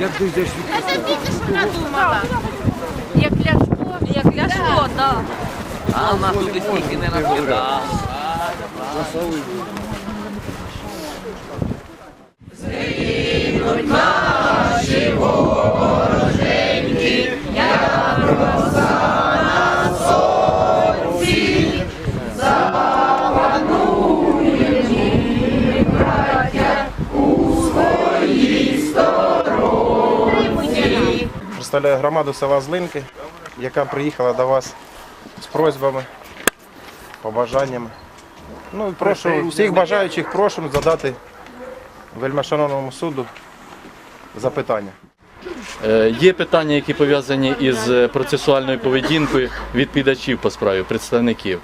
Як дійдеш Надумала. Як ляшко, як ляшко, так. А вона і стільки не накидав. Представляю громаду села Злинки, яка приїхала до вас з просьбами, побажаннями. Ну і прошу всіх бажаючих прошу задати вельмишановному суду запитання. Е, Є питання, які пов'язані із е, процесуальною поведінкою відповідачів по справі, представників.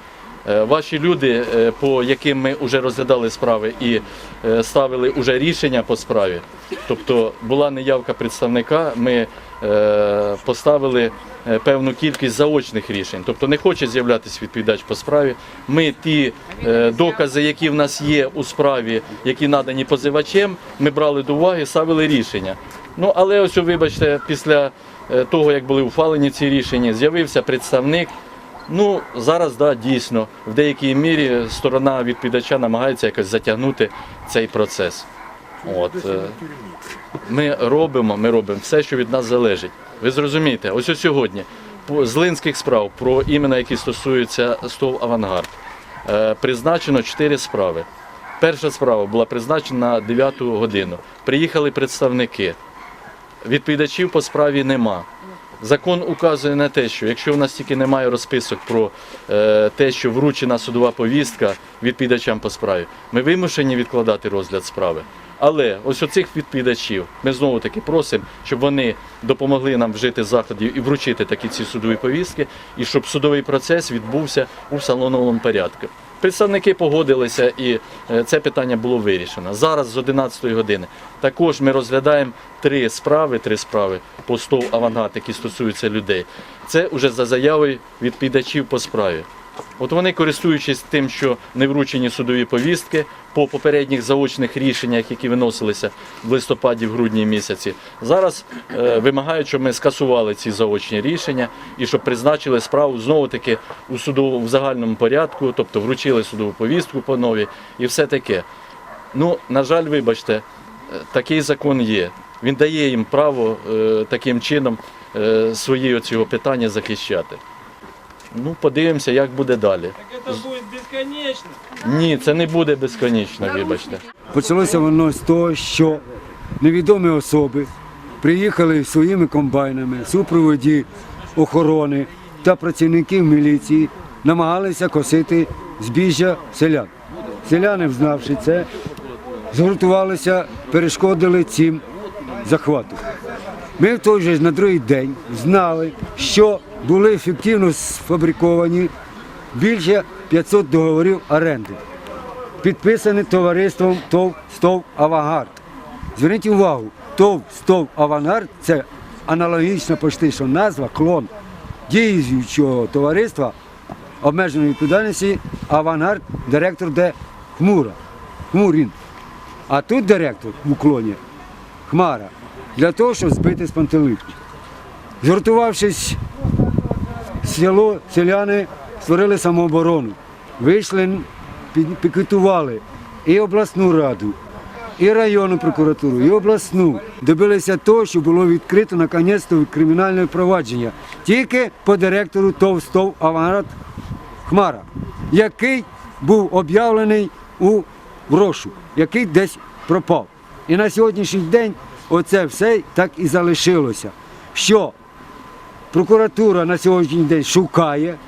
Е, Ваші люди, е, по яким ми вже розглядали справи і е, ставили вже рішення по справі, тобто була неявка представника, ми поставили певну кількість заочних рішень. Тобто не хоче з'являтися відповідач по справі. Ми ті докази, які в нас є у справі, які надані позивачем, ми брали до уваги, ставили рішення. Ну але ось вибачте, після того, як були ухвалені ці рішення, з'явився представник. Ну зараз да, дійсно в деякій мірі сторона відповідача намагається якось затягнути цей процес. От е, ми робимо, ми робимо все, що від нас залежить. Ви зрозумієте, ось сьогодні з линських справ про імена, які стосуються СТОВ Авангард, е, призначено чотири справи. Перша справа була призначена на 9 годину. Приїхали представники. Відповідачів по справі нема. Закон указує на те, що якщо в нас тільки немає розписок про е, те, що вручена судова повістка відповідачам по справі, ми вимушені відкладати розгляд справи. Але ось оцих відповідачів ми знову таки просимо, щоб вони допомогли нам вжити заходів і вручити такі ці судові повістки, і щоб судовий процес відбувся у встановленому порядку. Представники погодилися і е, це питання було вирішено. Зараз з 11 години також ми розглядаємо три справи, три справи по СТОВ авангард, які стосуються людей. Це вже за заявою відповідачів по справі. От вони, користуючись тим, що не вручені судові повістки по попередніх заочних рішеннях, які виносилися в листопаді, в грудні місяці, зараз е, вимагають, щоб ми скасували ці заочні рішення і щоб призначили справу знову таки у судовому в загальному порядку, тобто вручили судову повістку по новій і все таке. Ну, на жаль, вибачте, е, такий закон є. Він дає їм право е, таким чином е, свої оці питання захищати. Ну, подивимося, як буде далі. Это будет бесконечно. Ні, це не буде безконечно, вибачте. Почалося воно з того, що невідомі особи приїхали своїми комбайнами, супроводі охорони та працівників міліції, намагалися косити збіжжя селян. Селяни, знавши це, згуртувалися, перешкодили цим захвату. Ми в той же на другий день знали, що були ефективно сфабриковані більше 500 договорів оренди підписаний товариством ТОВ «Стов Авангард». Зверніть увагу, ТОВ «Стов Авангард» – це аналогічна почти що назва, клон діючого товариства обмеженої відповідальності Авангард, директор де Хмура. Хмурін. А тут директор в уклоні Хмара для того, щоб збити з пантелику. Згуртувавшись село, селяни створили самооборону. Вийшли, пі- пікетували і обласну раду, і районну прокуратуру, і обласну. Добилися того, що було відкрито наконець-то кримінальне провадження тільки по директору ТОВ «Стов Авангард Хмара, який був об'явлений у в який десь пропав. І на сьогоднішній день оце все так і залишилося. Що прокуратура на сьогоднішній день шукає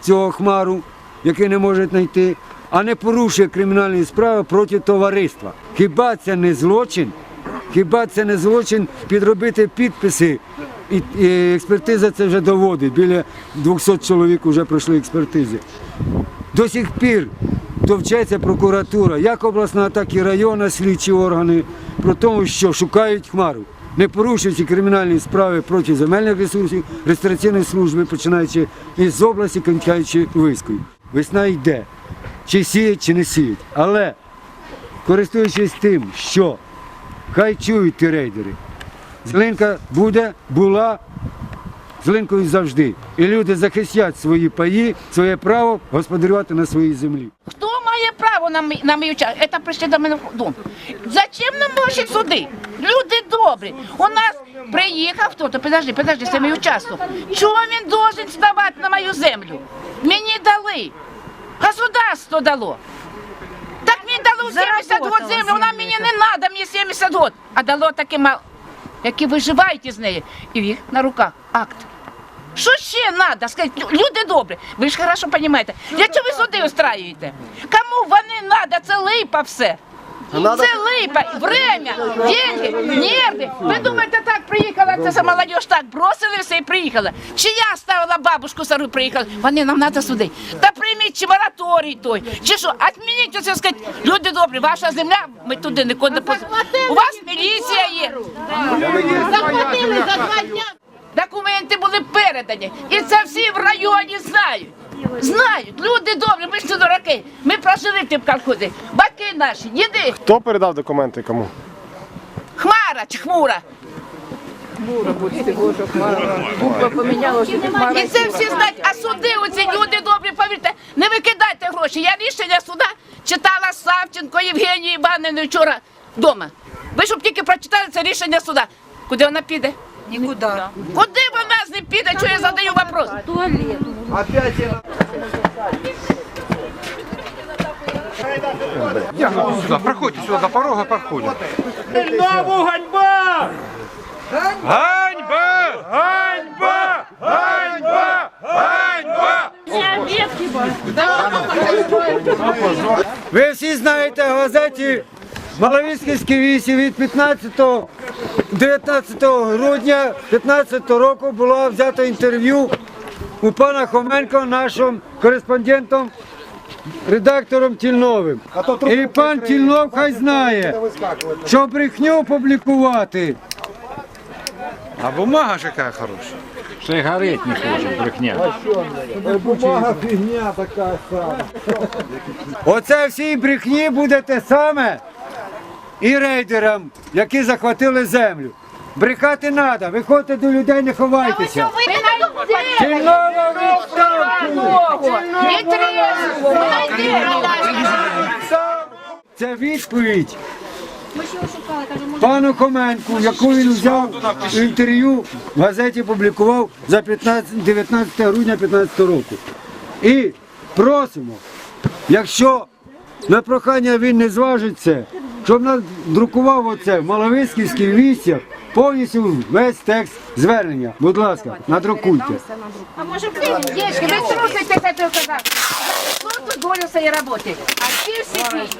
цього хмару, який не може знайти, а не порушує кримінальні справи проти товариства. Хіба це не злочин? Хіба це не злочин підробити підписи? І, і експертиза це вже доводить. Біля 200 чоловік вже пройшли експертизи. До сих пір товчеться прокуратура, як обласна, так і районна слідчі органи, про те, що шукають хмару, не порушуючи кримінальні справи проти земельних ресурсів, реєстраційної служби, починаючи із області, кінчаючи війською. весна йде. Чи сіють, чи не сіють. Але користуючись тим, що хай чують ті рейдери. Зеленка буде, була зеленкою завжди. І люди захистять свої паї, своє право господарювати на своїй землі. Право на мій, на мій участок? Це прийшли до мене в дом. Зачем нам ваші суди? Люди добрі. У нас приїхав хто-то, подожди, подожди, це мій участок. Чого він должен ставати на мою землю? Мені дали. Государство дало. Так мені дало 70 год землю, вона мені не треба, мені 70 год. А дало таке мало, які виживають із неї. І в їх на руках акт. Що ще треба? Лю- люди добрі, ви ж хорошо розумієте. Для чого ви суди устраюєте? Кому вони треба? Це липа все. Це липа, время, деньги, нерви. Ви думаєте, так приїхала ця молодь, так бросили все і приїхала. Чи я ставила бабушку стару, приїхала? Вони нам треба суди. Та прийміть чи мораторій той, чи що, відмініть оце, сказати, люди добрі, ваша земля, ми туди нікуди не. У вас міліція є. Заплатили за два дня. Документи були передані. І це всі в районі знають. Знають, люди добрі, ми ж не дураки. Ми прожили в тим колхозі. Батьки наші, діди, Хто передав документи кому? хмара чи хмура. І це всі знають, а суди оці люди добрі, повірте, не викидайте гроші. Я рішення суда читала Савченко Євгенію Іванівну вчора вдома. Ви щоб тільки прочитали це рішення суда. Куди вона піде? Нікуди. Куди вона з ним піде? Що я задаю вопрос? Проходьте сюда, до порога проходим. Нову ганьба! Ганьба! Ганьба! Ганьба! Ганьба! Ви всі знаєте в газеті Маловіськівські вісі від 15 19 грудня 15 року було взято інтерв'ю у пана Хоменко, нашим кореспондентом, редактором Тільновим. І пан Тільнов хай знає, що брехню публікувати. А бумага ж яка хороша. Ще й горить не хоче, брехня. Оце всі брехні буде те саме і рейдерам, які захватили землю. Брехати треба, виходьте до людей, не ховайтеся. Не відставку! Це відповідь пану Хоменку, яку він взяв інтерв'ю в газеті публікував за 15, 19 грудня 15 року. І просимо, якщо на прохання він не зважить це, щоб надрукував оце в Маловиськівських вістях повністю весь текст звернення. Будь ласка, надрукуйте. Дівчатки, ви слухайте, я казав. Тут долю своєї роботи. А ці всі книжки.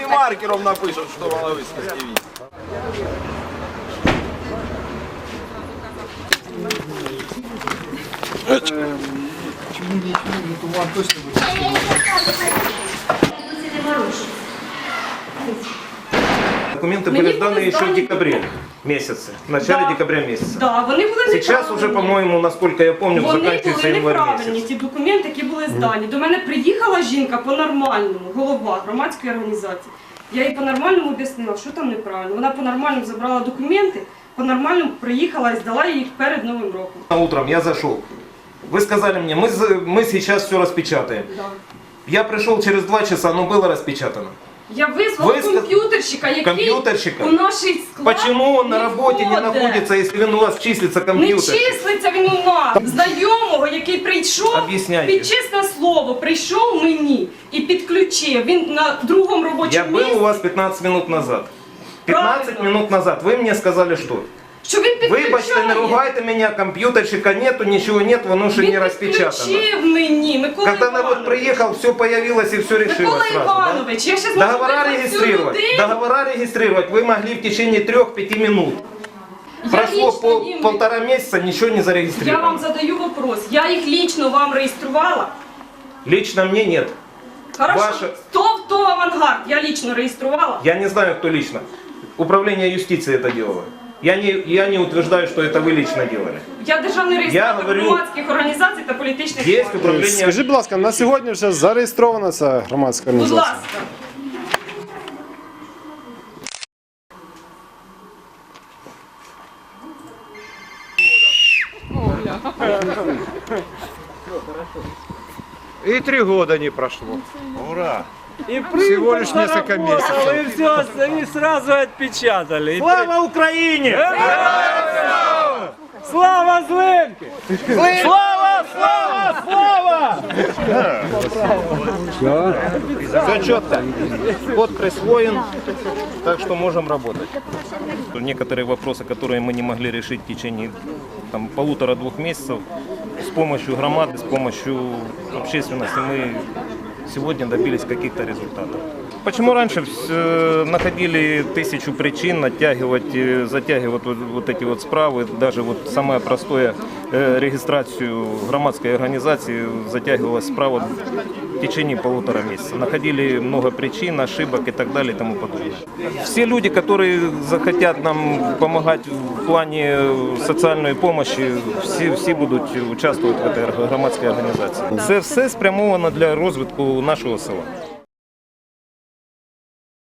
І маркером напишуть, що Воловицький Документы Мне были было сданы еще в сданы- декабре месяце, в начале Да. декабря месяца. Да, вони були Сейчас неправильні. уже, по-моему, насколько я помню, Вони заканчивается були январь неправильні, месяц. ті документи, які були здані. До мене приїхала жінка по-нормальному, голова громадської організації. Я їй по-нормальному об'яснила, що там неправильно. Вона по-нормальному забрала документи, по-нормальному приїхала і здала їх перед Новим роком. Утром я зашел. Вы сказали мне, мы, за- мы сейчас все распечатаем. Да. Я пришел через два часа, но было распечатано. Я визвала Ви ска- комп'ютерщика, який Комп'ютерщика? у нашій склад Почему он на не работе не входить. находится, если он у вас числится Не компьютер? числиться він у нас. Знайомого, який прийшов, Об'ясняйте. під чесне слово, прийшов мені і підключив. Він на другому Я робочому был місці. у вас 15 минут назад. 15 Правильно. минут назад вы мне сказали что? Що він підключає. Вибачте, не ругайте меня, компьютерщика нету, ничего нет, воно ще Він не распечатано. підключив мені, Микола Когда народ Іванович. приехал, все появилось и все решилось Микола сразу. да? Иванович, я сейчас можу Договора вызвать всю регистрировать. людей. Договора регистрировать вы могли в течение 3-5 минут. Я Прошло лично пол- їм- полтора месяца, ничего не Я зарегистрировано. вам задаю вопрос. Я їх лично вам реєструвала. Лично мне нет. Хорошо. Ваше- Хто то авангард? Я лично реєструвала. Я не знаю, кто лично. Управление юстиции это делало. Я не, я не утверждаю, что это вы лично делали. Я державний реєстратор говорю- громадських організацій та політичних Есть партій. управление... Скажіть, будь ласка, на сьогодні вже зареєстрована ця громадська Будь організація? ласка. И три года не прошло. Ура! Всего лишь несколько месяцев. И все, и сразу отпечатали. Слава Украине! Слава Злинки! Слава, слава, слава! Все. Все четко. Код присвоен, так что можем работать. Некоторые вопросы, которые мы не могли решить в течение там, полутора-двух месяцев, с помощью громады, с помощью общественности мы сегодня добились каких-то результатов. Почему раньше э, находили тысячу причин оттягивать, э, затягивать вот, вот эти вот справы, даже вот самое простое э, регистрацию громадской организации затягивалась справа в течение полутора месяца. Находили много причин, ошибок и так далее и тому подобное. Все люди, которые захотят нам помогать в плане соціальної помощи, всі, всі будуть участвувати в этой громадській організації. Це все спрямовано для розвитку нашого села.